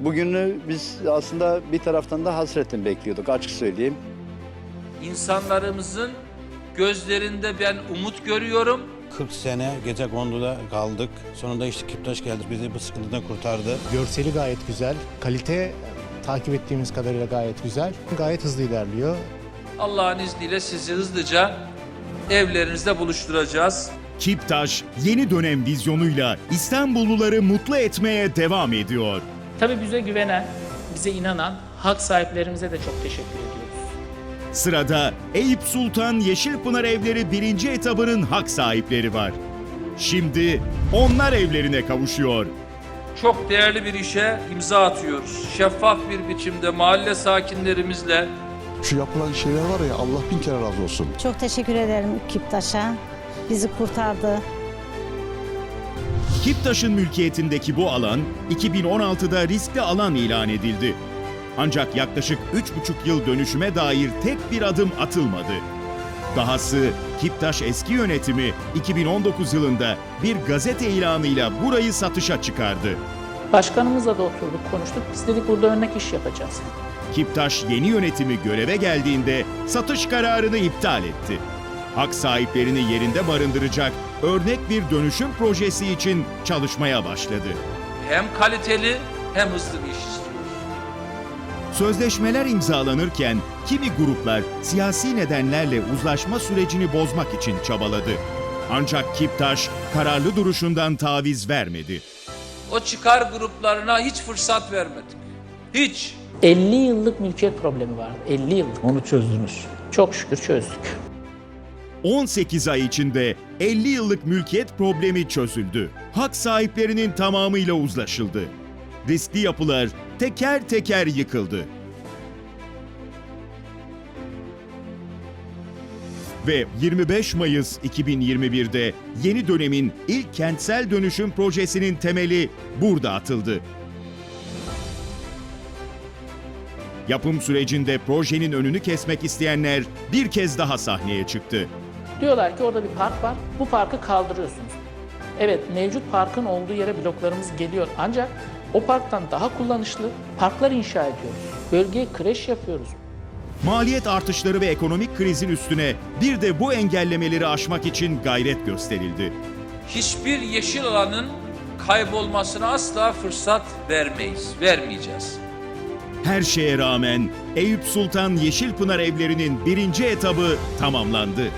bugünü biz aslında bir taraftan da hasretle bekliyorduk açık söyleyeyim. İnsanlarımızın gözlerinde ben umut görüyorum. 40 sene gece konduda kaldık. Sonunda işte Kiptaş geldi bizi bu sıkıntıdan kurtardı. Görseli gayet güzel. Kalite takip ettiğimiz kadarıyla gayet güzel. Gayet hızlı ilerliyor. Allah'ın izniyle sizi hızlıca evlerinizde buluşturacağız. Kiptaş yeni dönem vizyonuyla İstanbulluları mutlu etmeye devam ediyor. Tabii bize güvenen, bize inanan hak sahiplerimize de çok teşekkür ediyoruz. Sırada Eyüp Sultan Yeşilpınar Evleri birinci etabının hak sahipleri var. Şimdi onlar evlerine kavuşuyor. Çok değerli bir işe imza atıyoruz. Şeffaf bir biçimde mahalle sakinlerimizle Şu yapılan şeyler var ya Allah bin kere razı olsun. Çok teşekkür ederim Kiptaş'a. Bizi kurtardı. Kiptaş'ın mülkiyetindeki bu alan 2016'da riskli alan ilan edildi. Ancak yaklaşık 3,5 yıl dönüşüme dair tek bir adım atılmadı. Dahası Kiptaş eski yönetimi 2019 yılında bir gazete ilanıyla burayı satışa çıkardı. Başkanımızla da oturduk, konuştuk. Biz dedik burada örnek iş yapacağız. Kiptaş yeni yönetimi göreve geldiğinde satış kararını iptal etti. Hak sahiplerini yerinde barındıracak örnek bir dönüşüm projesi için çalışmaya başladı. hem kaliteli hem hızlı bir iş istiyoruz. Sözleşmeler imzalanırken kimi gruplar siyasi nedenlerle uzlaşma sürecini bozmak için çabaladı. Ancak Kiptaş kararlı duruşundan taviz vermedi. O çıkar gruplarına hiç fırsat vermedik. Hiç. 50 yıllık mülkiyet problemi vardı. 50 yıllık. Onu çözdünüz. Çok şükür çözdük. 18 ay içinde 50 yıllık mülkiyet problemi çözüldü. Hak sahiplerinin tamamıyla uzlaşıldı. Riskli yapılar teker teker yıkıldı. Ve 25 Mayıs 2021'de yeni dönemin ilk kentsel dönüşüm projesinin temeli burada atıldı. Yapım sürecinde projenin önünü kesmek isteyenler bir kez daha sahneye çıktı. Diyorlar ki orada bir park var. Bu parkı kaldırıyorsunuz. Evet mevcut parkın olduğu yere bloklarımız geliyor. Ancak o parktan daha kullanışlı parklar inşa ediyoruz. Bölgeye kreş yapıyoruz. Maliyet artışları ve ekonomik krizin üstüne bir de bu engellemeleri aşmak için gayret gösterildi. Hiçbir yeşil alanın kaybolmasına asla fırsat vermeyiz, vermeyeceğiz. Her şeye rağmen Eyüp Sultan Yeşilpınar evlerinin birinci etabı tamamlandı.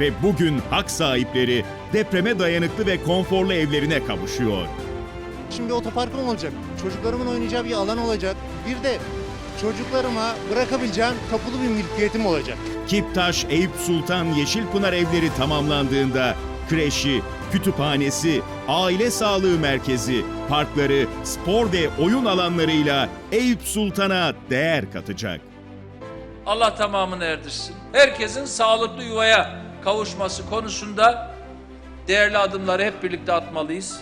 Ve bugün hak sahipleri depreme dayanıklı ve konforlu evlerine kavuşuyor. Şimdi otoparkım olacak. Çocuklarımın oynayacağı bir alan olacak. Bir de çocuklarıma bırakabileceğim tapulu bir mülkiyetim olacak. Kiptaş Eyüp Sultan Yeşilpınar evleri tamamlandığında kreşi, kütüphanesi, aile sağlığı merkezi, parkları, spor ve oyun alanlarıyla Eyüp Sultan'a değer katacak. Allah tamamını erdirsin. Herkesin sağlıklı yuvaya kavuşması konusunda değerli adımları hep birlikte atmalıyız.